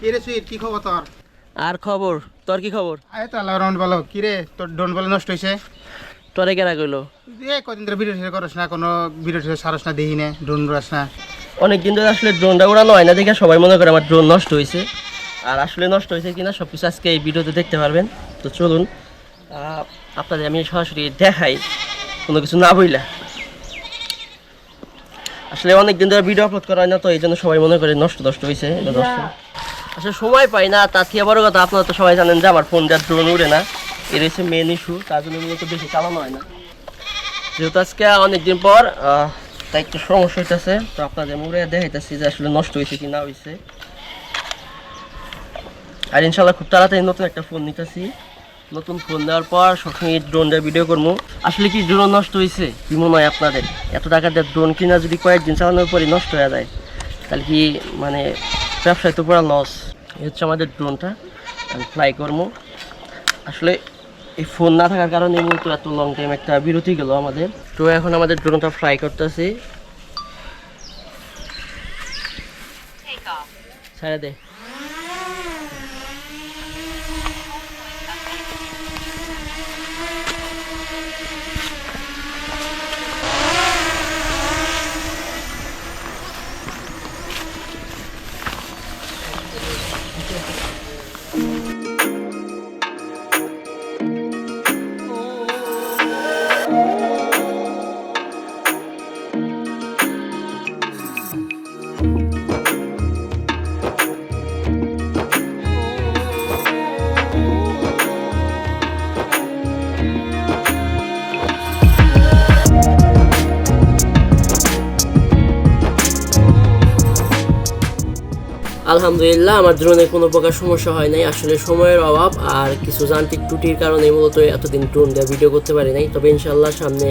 কিরে সুইট কি খবর তোর? আর খবর? তোর কি খবর? আয় তো আল্লাহ রহমান ভালো। কিরে তোর ড্রোন বলে নষ্ট হয়েছে তোরে কেনা কইলো? এ কদিন ধরে ভিডিও টিডিও করস না কোনো ভিডিও টিডিও সারস না দেখি না ড্রোন উড়াস না। অনেক দিন ধরে আসলে ড্রোনটা উড়ানো হয় না দেখে সবাই মনে করে আমার ড্রোন নষ্ট হয়েছে আর আসলে নষ্ট হয়েছে কিনা সব কিছু আজকে এই ভিডিওতে দেখতে পারবেন। তো চলুন আপনাদের আমি সরাসরি দেখাই কোনো কিছু না বইলা। আসলে অনেক দিন ধরে ভিডিও আপলোড করা হয় না তো এই জন্য সবাই মনে করে নষ্ট নষ্ট হয়েছে নষ্ট। আসলে সময় পাই না তার থেকে বড় কথা, আপনারা তো সবাই জানেন যে আমার ফোন দিয়ে ড্রোন উড়ে না। এর হচ্ছে মেন ইস্যু তার জন্য মূলত বেশি চালানো হয় না। যেহেতু আজকে অনেকদিন পর তাই একটু সমস্যা হইতেছে, তো আপনাদের মুড়ে দেখাইতেছি যে আসলে নষ্ট হয়েছে কি না হয়েছে আর ইনশাল্লাহ খুব তাড়াতাড়ি নতুন একটা ফোন নিতেছি। নতুন ফোন নেওয়ার পর সবসময় ড্রোন দিয়ে ভিডিও করব আসলে কি ড্রোন নষ্ট হয়েছে কি মনে হয় আপনাদের? এত টাকা দিয়ে ড্রোন কিনা যদি কয়েকদিন চালানোর পরই নষ্ট হয়ে যায়, তাহলে কি মানে ব্যবসায় তো পুরো লস এই হচ্ছে আমাদের ড্রোনটা ফ্লাই করব। আসলে এই ফোন না থাকার কারণে মূলত এত লং টাইম একটা বিরতি গেল আমাদের। তো এখন আমাদের ড্রোনটা ফ্লাই করতেছি। ছেড়ে দে। আলহামদুলিল্লাহ, আমার ড্রোনে কোনো প্রকার সমস্যা হয় নাই। আসলে সময়ের অভাব আর কিছু যান্ত্রিক ত্রুটির কারণে মূলত এতদিন ড্রোন দিয়ে ভিডিও করতে পারি নাই। তবে ইনশাল্লাহ সামনে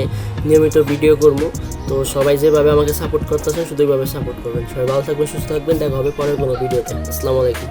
নিয়মিত ভিডিও করব। তো সবাই যেভাবে আমাকে সাপোর্ট করতেছেন, শুধু এইভাবে সাপোর্ট করবেন। সবাই ভালো থাকবেন, সুস্থ থাকবেন। দেখা হবে পরের কোনো ভিডিওতে আসসালামু আলাইকুম।